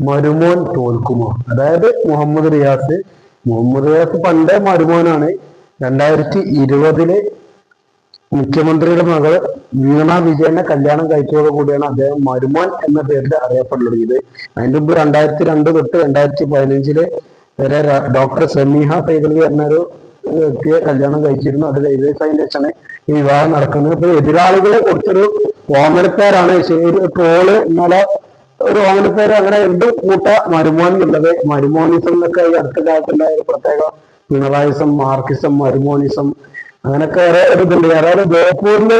മരുമോൻ തോൽക്കുമോ? അതായത് മുഹമ്മദ് റിയാസ്. മുഹമ്മദ് റിയാസ് പണ്ടേ മരുമോനാണ്. രണ്ടായിരത്തി ഇരുപതിൽ മുഖ്യമന്ത്രിയുടെ മകൾ വീണ വിജയനെ കല്യാണം കഴിച്ചതോടു കൂടിയാണ് അദ്ദേഹം മരുമോൻ എന്ന പേരിൽ അറിയപ്പെടുന്നത്. അതിന്റെ മുമ്പ് രണ്ടായിരത്തി രണ്ട് തൊട്ട് രണ്ടായിരത്തി പതിനഞ്ചിൽ വരെ ഡോക്ടർ സമീഹ സൈദലി എന്നൊരു വ്യക്തിയെ കല്യാണം കഴിച്ചിരുന്നു. അത് റെയിൽവേ സൈനികനാണ് ഈ വിവാഹം നടക്കുന്നത്. ഇപ്പൊ എതിരാളികളെ കുറിച്ചൊരു ഓമനപ്പേരാണ്. ശരി ട്രോൾ ഇന്നലെ ഒരു ഓമനപ്പേര് അങ്ങനെ എന്ത് കൂട്ട മരുമോൻ എന്നുള്ളത് മരുമോനിസം എന്നൊക്കെ ഈ അടുത്ത കാലത്തുണ്ടായ ഒരു പ്രത്യേക പിണറായിസം മാർക്കിസം മരുമോനിസം അങ്ങനൊക്കെ വേറെ ഒരു ഇതുണ്ട്. അതായത് ജയപ്പൂരിൽ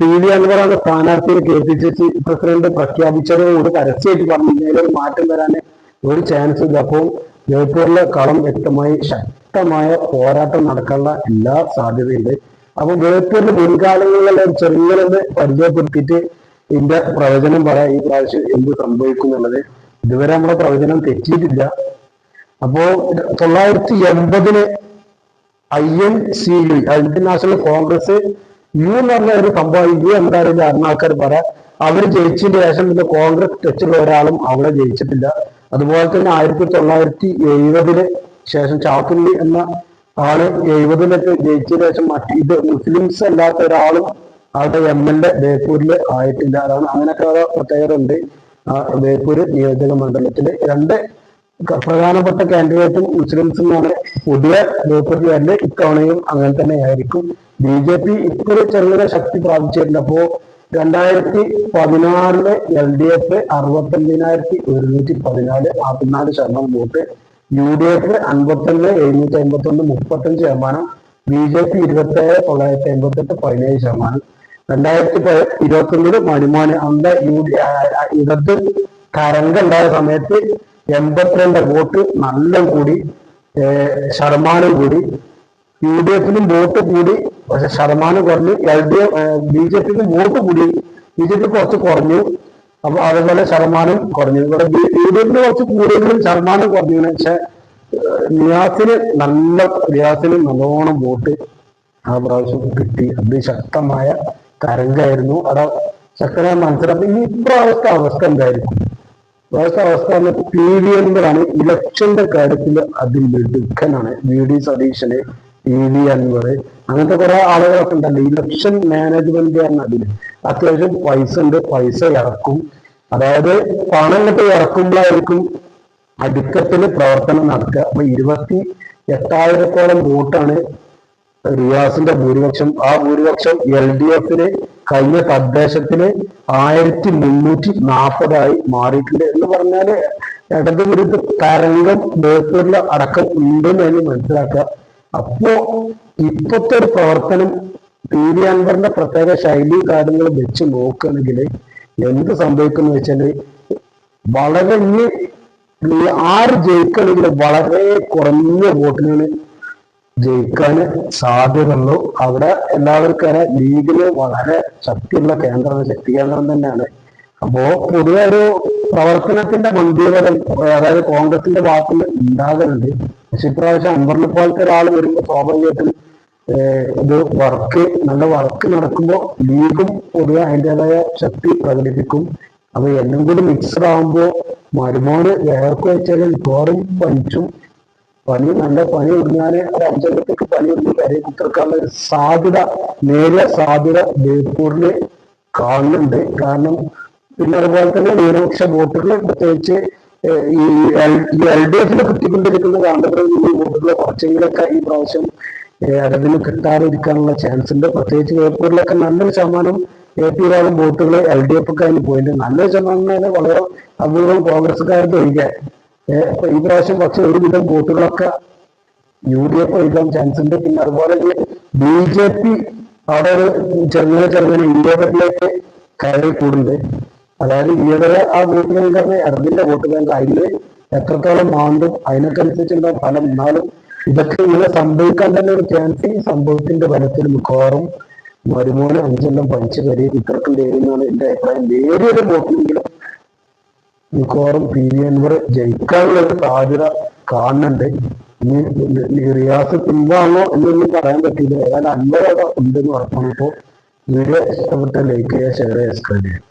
പി വി എന്ന സ്ഥാനാർത്ഥിയെ K P C C president പ്രഖ്യാപിച്ചത് ഒരു പരസ്യമായിട്ട് പറഞ്ഞു. ഇതിലൊരു മാറ്റം വരാൻ ഒരു ചാൻസ് ഇല്ല. അപ്പോൾ ജയ്പൂരിലെ കളം വ്യക്തമായി ശക്തമായ പോരാട്ടം നടക്കാനുള്ള എല്ലാ സാധ്യതയുണ്ട്. അപ്പൊ ജയ്പൂരിൽ മുൻകാലങ്ങളിലുള്ള ഒരു ചെറിയ പരിചയപ്പെടുത്തിയിട്ട് ഇതിന്റെ പ്രവചനം പറയാം ഈ പ്രാവശ്യം എന്ത് സംഭവിക്കും എന്നുള്ളത്. ഇതുവരെ നമ്മുടെ പ്രവചനം തെറ്റിയിട്ടില്ല. അപ്പോ തൊള്ളായിരത്തി എൺപതിന് I N C U Indian National Congress U എന്ന് പറഞ്ഞ ഒരു സംഭവം യു എന്തായാലും അറിഞ്ഞ ആൾക്കാർ പറയാം അവർ ജയിച്ചതിന് ശേഷം പിന്നെ കോൺഗ്രസ് ടച്ചുള്ള ഒരാളും അവിടെ ജയിച്ചിട്ടില്ല. അതുപോലെ തന്നെ ആയിരത്തി തൊള്ളായിരത്തി എഴുപതിന് ശേഷം ചാക്കുള്ളി എന്ന ആൾ എഴുപതിലൊക്കെ ജയിച്ചതിന് ശേഷം മറ്റ് ഇത് മുസ്ലിംസ് അല്ലാത്ത ഒരാളും അവിടെ എം എൽ എ ബേപ്പൂരിൽ ആയിട്ടില്ല. അതാണ് അങ്ങനെയൊക്കെ ഓരോ പ്രത്യേകത ഉണ്ട് ആ ബേപ്പൂര് നിയോജക മണ്ഡലത്തിൽ രണ്ട് പ്രധാനപ്പെട്ട കാൻഡിഡേറ്റും മുസ്ലിംസുമാണ് പുതിയ ബേപ്പൂരിലെ ഇത്തവണയും അങ്ങനെ തന്നെ ആയിരിക്കും ബി ജെ പി ഇപ്പോൾ ചെറുകിട ശക്തി പ്രാപിച്ചിട്ടുണ്ട്. അപ്പോ രണ്ടായിരത്തി പതിനാറിൽ എൽ ഡി എഫ് അറുപത്തഞ്ചിനായിരത്തി ഒരുന്നൂറ്റി പതിനാല് അറുപത്തിനാല് ശതമാനം വോട്ട്. യു ഡി എഫ് അൻപത്തൊന്ന് എഴുന്നൂറ്റി അമ്പത്തി ഒന്ന് മുപ്പത്തഞ്ച് ശതമാനം. ബി ജെ പി ഇരുപത്തി ഏഴ് തൊള്ളായിരത്തി അമ്പത്തെട്ട് പതിനേഴ് ശതമാനം. രണ്ടായിരത്തി ഇരുപത്തൊന്നിൽ മണിമോന് അന്ന് യു ഇടത് തരംഗം ഉണ്ടായ സമയത്ത് എൺപത്തിരണ്ട് വോട്ട് നല്ല കൂടി ശതമാനം കൂടി. യു ഡി എഫിനും വോട്ട് കൂടി പക്ഷെ ശതമാനം കുറഞ്ഞു. L D F B J പിക്ക് വോട്ട് കൂടി. ബി ജെ പി കുറച്ച് കുറഞ്ഞു. അപ്പൊ അതുപോലെ ശതമാനം കുറഞ്ഞു. ഇവിടെ യു ഡി എഫിന് കുറച്ച് കൂടുതലും ശതമാനം കുറഞ്ഞു. പക്ഷെ നിയാസിന് നല്ല നിയാസിന് നല്ലോണം വോട്ട് ആ പ്രാവശ്യം കിട്ടി. അതിശക്തമായ തരംഗമായിരുന്നു അവിടെ ചക്കര മത്സരം. അപ്പൊ ഈ ഇപ്രാവശ്യത്തെ അവസ്ഥ എന്തായിരിക്കും ഇപ്രാവശ്യത്തെ അവസ്ഥ പി വി എന്നതാണ് ഇലക്ഷന്റെ കാര്യത്തിൽ അതിമിടുക്കനാണ് വി ഡി സതീശന് പി വി അൻവർ അങ്ങനത്തെ കുറെ ആളുകളൊക്കെ ഉണ്ടല്ലോ. ഇലക്ഷൻ മാനേജ്മെന്റ് ആണ് അതിന് അത്യാവശ്യം പൈസ ഉണ്ട്. പൈസ ഇറക്കും. അതായത് പണം കിട്ടി ഇറക്കുമ്പോഴായിരിക്കും അടുക്കത്തിന് പ്രവർത്തനം നടക്കുക. അപ്പൊ ഇരുപത്തി എട്ടായിരത്തോളം വോട്ടാണ് റിയാസിന്റെ ഭൂരിപക്ഷം ആ ഭൂരിപക്ഷം എൽ ഡി എഫിന് കഴിഞ്ഞ തദ്ദേശത്തിന് ആയിരത്തി മുന്നൂറ്റി നാൽപ്പതായി മാറിയിട്ടുണ്ട്. എന്ന് പറഞ്ഞാൽ വിരുദ്ധ തരംഗം ബേപ്പൂരിൽ അടക്കം ഉണ്ടെന്ന് തന്നെ മനസ്സിലാക്കുക. അപ്പോ ഇപ്പോഴത്തെ ഒരു പ്രവർത്തനം പി വി അൻവറിന്റെ പ്രത്യേക ശൈലി കാര്യങ്ങൾ വെച്ച് നോക്കുകയാണെങ്കിൽ എന്ത് സംഭവിക്കുന്നു വെച്ചാൽ വളരെ ആര് ജയിക്കണമെങ്കിൽ വളരെ കുറഞ്ഞ വോട്ടിനാണ് ജയിക്കാൻ സാധ്യതയുള്ളൂ. അവിടെ എല്ലാവർക്കും ലീഗിൽ വളരെ ശക്തിയുള്ള കേന്ദ്രം ശക്തി കേന്ദ്രം തന്നെയാണ്. അപ്പോ പൊതുവെ ഒരു പ്രവർത്തനത്തിന്റെ മന്ത്രിപരം അതായത് കോൺഗ്രസിന്റെ ഭാഗത്തിൽ ഉണ്ടാകുന്നുണ്ട് പക്ഷെ ഇപ്രാവശ്യം അമ്പറിനെ പോലത്തെ ഒരാൾ വരുമ്പോൾ സ്വാഭാവികമായിട്ടും ഇത് വർക്ക് നല്ല വർക്ക് നടക്കുമ്പോൾ ലീഗും പൊതുവെ അതിന്റെതായ ശക്തി പ്രകടിപ്പിക്കും. അപ്പൊ എല്ലാം കൂടി മിക്സഡ് ആകുമ്പോൾ മരുമോന് വേർക്ക് വെച്ചാൽ ഇപ്പോഴും പനിച്ചും പനി നല്ല പനി ഒടുങ്ങാന് ഒരു അഞ്ചെണ്ണത്തേക്ക് പനി ഒടുങ്ങി കരയിൽ കുത്തിറക്കാനുള്ള ഒരു സാധ്യത നേരിയ സാധ്യത ബേപ്പൂരിൽ കാണുന്നുണ്ട്. കാരണം പിന്നെ അതുപോലെ തന്നെ ന്യൂനപക്ഷ വോട്ടുകൾ പ്രത്യേകിച്ച് ഈ എൽ ഡി എഫിൽ കിട്ടിക്കൊണ്ടിരിക്കുന്ന കാന്തപുരം വോട്ടുകൾ കുറച്ചെങ്കിലൊക്കെ ഈ പ്രാവശ്യം അതിന് കിട്ടാതിരിക്കാനുള്ള ചാൻസ് ഉണ്ട് പ്രത്യേകിച്ച് ബേപ്പൂരിലൊക്കെ നല്ലൊരു ശതമാനം എ പി രാഗം വോട്ടുകൾ എൽ ഡി എഫ് ഒക്കെ അതിന് പോയിട്ടുണ്ട്. നല്ലൊരു ശതമാനം വളരെ അപൂർവം കോൺഗ്രസ്സുകാർക്ക് ഒഴികെ. ഈ പ്രാവശ്യം പക്ഷെ ഒരുവിധം വോട്ടുകളൊക്കെ യു ഡി എഫ് എഴുതാൻ ചാൻസ് ഉണ്ട്. പിന്നെ അതുപോലെ തന്നെ ബി ജെ പി അവിടെ ഒരു ചെറുങ്ങനെ ചെറുങ്ങനെ ഇന്ത്യയിലേക്ക് കയറി കൂടുണ്ട്. അതായത് ഈയിടെ ആ വോട്ട് ബാങ്ക് തന്നെ അറിവിന്റെ വോട്ട് ബാങ്ക് അതിൽ എത്രത്തോളം മാണ്ടും അതിനൊക്കെ അനുസരിച്ചുണ്ടാവും ഫലം. എന്നാലും ഇതൊക്കെ ഇങ്ങനെ സംഭവിക്കാൻ തന്നെ ഒരു ചാൻസ് ഈ സംഭവത്തിന്റെ ഫലത്തിൽ മിക്കവാറും മരുമോനെ അഞ്ചെണ്ണം പഞ്ച് വരെ ഇത്രക്കും നേരുന്നതാണ് എന്റെ അഭിപ്രായം. നേരിയൊരു വോട്ടിനെങ്കിലും മിക്കവാറും പി വി അൻവർ ജയിക്കാനുള്ള സാധ്യത കാണുന്നുണ്ട്. ഇനി റിയാസ് പിൻവാങ്ങോ എന്നൊന്നും പറയാൻ പറ്റില്ല. ഏതായാലും അൻവർ അവിടെ ഉണ്ടെന്ന് ഉറപ്പാണ്. ഇപ്പോൾ വീഡിയോ ഇഷ്ടപ്പെട്ട ലൈക്ക് ചെയ്യുക ഷെയർ ചെയ്യുക സബ്സ്ക്രൈബ് ചെയ്യുക.